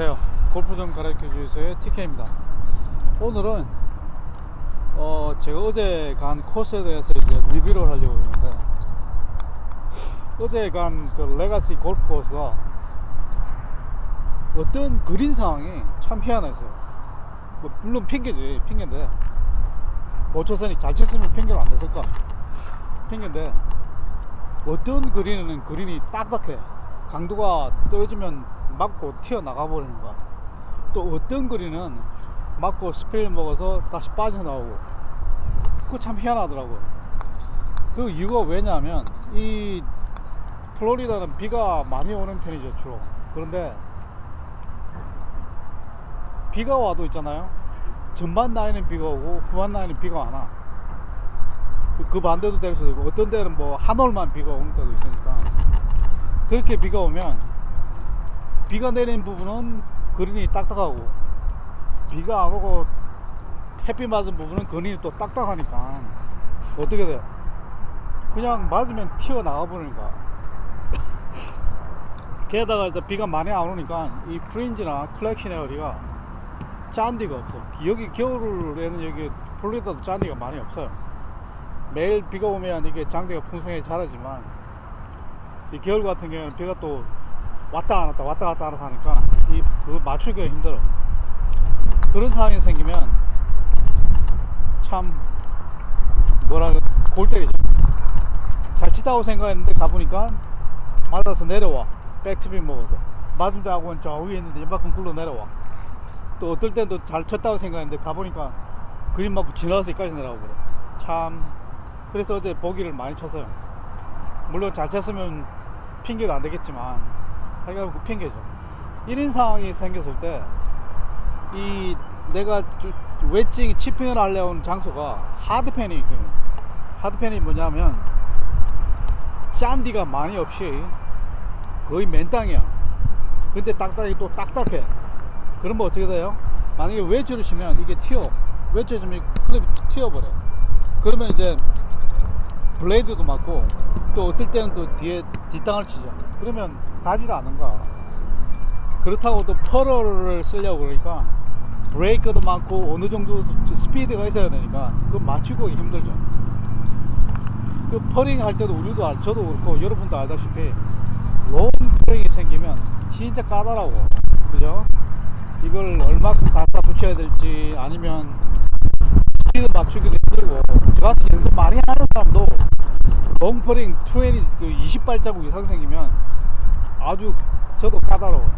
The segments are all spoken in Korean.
안녕하세요. 골프점 가르쳐 주세요의 TK입니다. 오늘은 어 제가 어제 간 코스에 대해서 이제 리뷰를 하려고 하는데 어제 간 그 레가시 골프 코스가 어떤 그린 상황이 참 희한했어요. 뭐 물론 핑계지 핑계인데 못 쳤으니 잘 쳤으면 핑계가 안 됐을까 핑계인데 어떤 그린은 그린이 딱딱해 강도가 떨어지면 맞고 튀어나가 버리는 거야. 또 어떤 그린은 맞고 스피를 먹어서 다시 빠져나오고. 그거 참 희한하더라고 그 이유가 왜냐하면 이 플로리다는 비가 많이 오는 편이죠 주로. 그런데 비가 와도 있잖아요. 전반 나이는 비가 오고 후반 나이는 비가 안 와. 그- 그 반대도 될 수도 있고 어떤 데는 뭐 한 올만 비가 오는 때도 있으니까. 그렇게 비가 오면 비가 내리는 부분은 그린이 딱딱하고 비가 안 오고 햇빛 맞은 부분은 그린이 또 딱딱하니까 어떻게 돼요? 그냥 맞으면 튀어나가 버리는 거야 게다가 이제 비가 많이 안 오니까 이 프린지나 컬렉션 에어리가 잔디가 없어 여기 겨울에는 여기 플로리다도 잔디가 많이 없어요. 매일 비가 오면 이게 장대가 풍성하게 자라지만 이 겨울 같은 경우는 비가 또 왔다 안 왔다 왔다 갔다 안 왔다 하니까 이 그거 맞추기가 힘들어. 그런 상황이 생기면 참 뭐라 그- 골 때리죠. 잘 치다고 생각했는데 가보니까 맞아서 내려와. 백스핀 먹어서. 맞은 줄 알고는 저 위에 있는데 이만큼 굴러 내려와. 또 어떨 때는 또잘 쳤다고 생각했는데 가보니까 그림 맞고 지나가서 여기까지 내려오고 그래. 참. 그래서 어제 보기를 많이 쳤어요. 물론 잘 쳤으면 핑계도 안 되겠지만 하여간 그 핑계죠. 이런 상황이 생겼을 때 이 내가 주- 웨지 치핑을 하려온 장소가 하드팬이 있거든요. 하드팬이 뭐냐면 짠디가 많이 없이 거의 맨 땅이야. 근데 땅땅이 또 딱딱해. 그러면 어떻게 돼요? 만약에 웨지를 치면 이게 튀어. 웨지 치면 이 클럽이 튀어버려. 그러면 이제 블레이드도 맞고 또 어떨 때는 또 뒤에 뒷땅을 치죠. 그러면 가지를 않은 거야 그렇다고 또 퍼러를 쓰려고 그러니까 브레이크도 많고 어느 정도 스피드가 있어야 되니까 그거 맞추고 힘들죠. 그 퍼링 할 때도 우리도 알, 저도 그렇고 여러분도 알다시피 롱 퍼링이 생기면 진짜 까다로워. 그죠? 이걸 얼마큼 갖다 붙여야 될지 아니면 스피드 맞추기도 힘들고. 저같이 연습 많이 하는 사람도 롱퍼링 20, 그 20발자국 이상 생기면 아주 저도 까다로워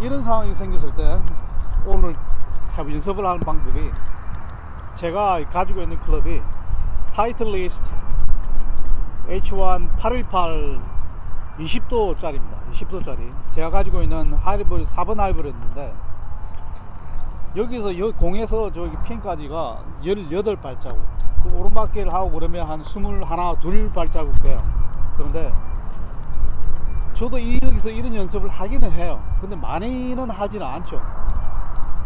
이런 상황이 생겼을 때 오늘 연습을 하는 방법이 제가 가지고 있는 클럽이 타이틀리스트 H1 818 20도짜리입니다. 20도짜리. 제가 가지고 있는 하이브리드 4번 하이브리드인데 여기서 여 공에서 저기 핀까지가 18발자국. 그 오른바퀴를 하고 그러면 한 21, 둘 발자국 돼요. 그런데 저도 이 여기서 이런 연습을 하기는 해요. 근데 많이는 하지는 않죠.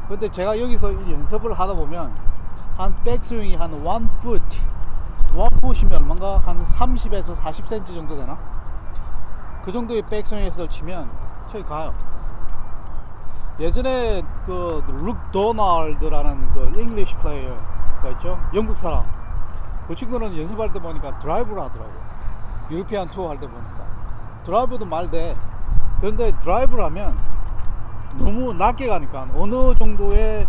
근데 제가 여기서 이 연습을 하다 보면 한 백스윙이 한 1풋 1풋이면 얼마인가 한 30에서 40cm 정도 되나? 그 정도의 백스윙에서 치면 저기 가요. 예전에 그룩 도널드라는 그 잉글리시 플레이어가 있죠? 영국 사람. 그 친구는 연습할 때 보니까 드라이브를 하더라고 유로피안 투어 할 때 보니까 드라이브도 말돼 그런데 드라이브를 하면 너무 낮게 가니까 어느 정도의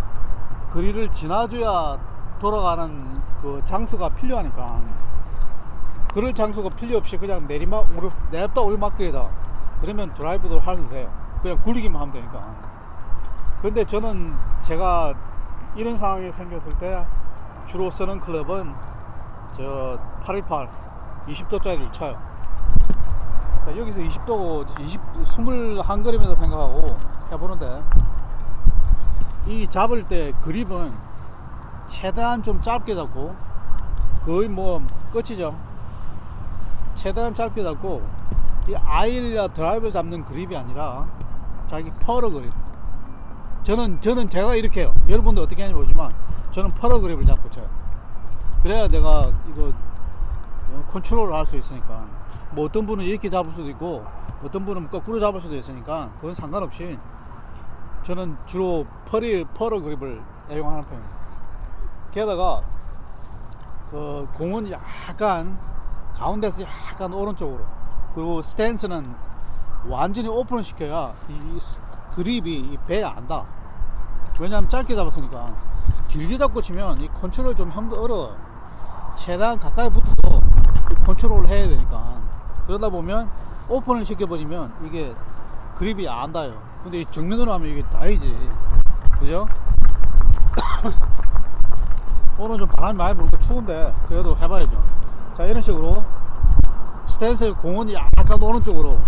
거리를 지나줘야 돌아가는 그 장소가 필요하니까. 그럴 장소가 필요 없이 그냥 내리막 오르 냅다 오르막길이다 그러면 드라이브도 해도 돼요. 그냥 굴리기만 하면 되니까. 근데 저는 제가 이런 상황이 생겼을 때 주로 쓰는 클럽은 저 818 20도짜리를 쳐요 자 여기서 20도 20 21그림에서 생각하고 해보는데 이 잡을 때 그립은 최대한 좀 짧게 잡고 거의 뭐 끝이죠. 최대한 짧게 잡고 이 아이나 드라이버 잡는 그립이 아니라 자기 퍼러 그립. 저는 저는 제가 이렇게 해요. 여러분도 어떻게 하는지 모르지만 저는 퍼러 그립을 잡고 쳐요. 그래야 내가 이거 어, 컨트롤을 할 수 있으니까 뭐 어떤 분은 이렇게 잡을 수도 있고 어떤 분은 거꾸로 잡을 수도 있으니까 그건 상관없이 저는 주로 펄이 펄어 그립을 애용하는 편입니다. 게다가 그 공은 약간 가운데서 약간 오른쪽으로 그리고 스탠스는 완전히 오픈을 시켜야 이 스- 그립이 배에 안다. 왜냐하면 짧게 잡았으니까 길게 잡고 치면 이 컨트롤 좀 어려워요. 최대한 가까이 붙어서 이 컨트롤을 해야 되니까 그러다 보면 오픈을 시켜버리면 이게 그립이 안 닿아요. 근데 이 정면으로 하면 이게 닿이지. 그죠? 오늘 좀 바람이 많이 불고 추운데 그래도 해봐야죠. 자 이런 식으로 스탠스 공은 약간 오른쪽으로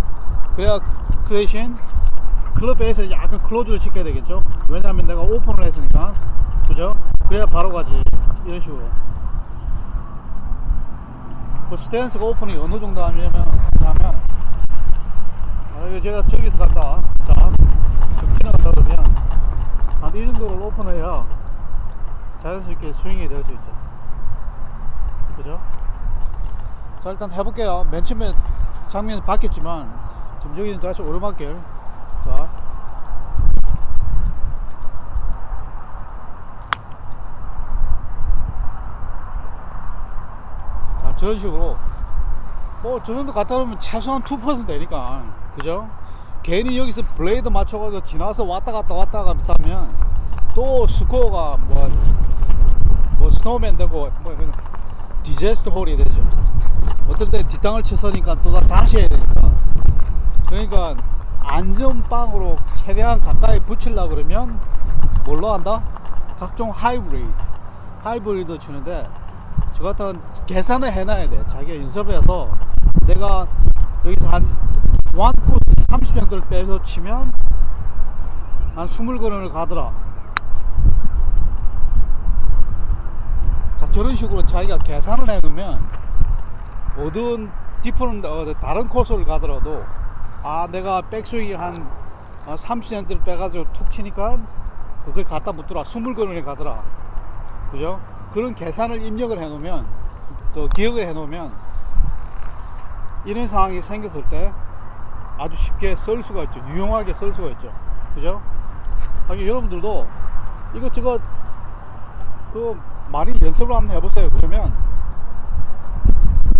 그래야 그 대신 클럽 베이스 약간 클로즈를 시켜야 되겠죠. 왜냐하면 내가 오픈을 했으니까 그죠? 그래야 바로 가지 이런 식으로. 그 스탠스가 오픈이 어느 정도 하냐면 하면 아, 이거 제가 저기서 갔다 자 적진에 갔다 그러면 한 이 정도를 오픈을 해야 자연스럽게 스윙이 될 수 있죠. 그죠? 자 일단 해볼게요. 맨 처음에 장면이 바뀌었지만 지금 여기는 다시 오르막길. 자. 자 저런 식으로 뭐 저 정도 갖다 놓으면 최소한 2% 되니까 그죠? 괜히 여기서 블레이드 맞춰가지고 지나서 왔다 갔다 왔다 갔다 하면 또 스코어가 뭐, 뭐 스노우맨 되고 뭐 디제스트 홀이 되죠. 어떨 때 뒷땅을 치서니까 또 다- 다시 해야 되니까. 그러니까 안전빵으로 최대한 가까이 붙이려 그러면 뭘로 한다? 각종 하이브리드. 하이브리드 치는데 저 같은 계산을 해놔야 돼. 자기가 연습해서 내가 여기서 한1% 30 정도를 빼서 치면 한 20걸음을 가더라. 자 저런 식으로 자기가 계산을 해놓으면 어두운 디프는 어, 다른 코스를 가더라도 아 내가 백스윙이 한 30cm를 빼가지고 툭 치니까 그걸 갖다 묻더라 20걸음을 가더라 그죠? 그런 계산을 입력을 해 놓으면 그 기억을 해 놓으면 이런 상황이 생겼을 때 아주 쉽게 쓸 수가 있죠 유용하게 쓸 수가 있죠 그죠? 하긴 여러분들도 이것저것 그 많이 연습을 한번 해보세요. 그러면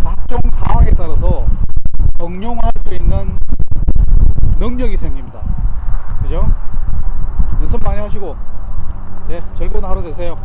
각종 상황에 따라서 응용할 수 있는 능력이 생깁니다. 그죠? 연습 많이 하시고, 네, 즐거운 하루 되세요.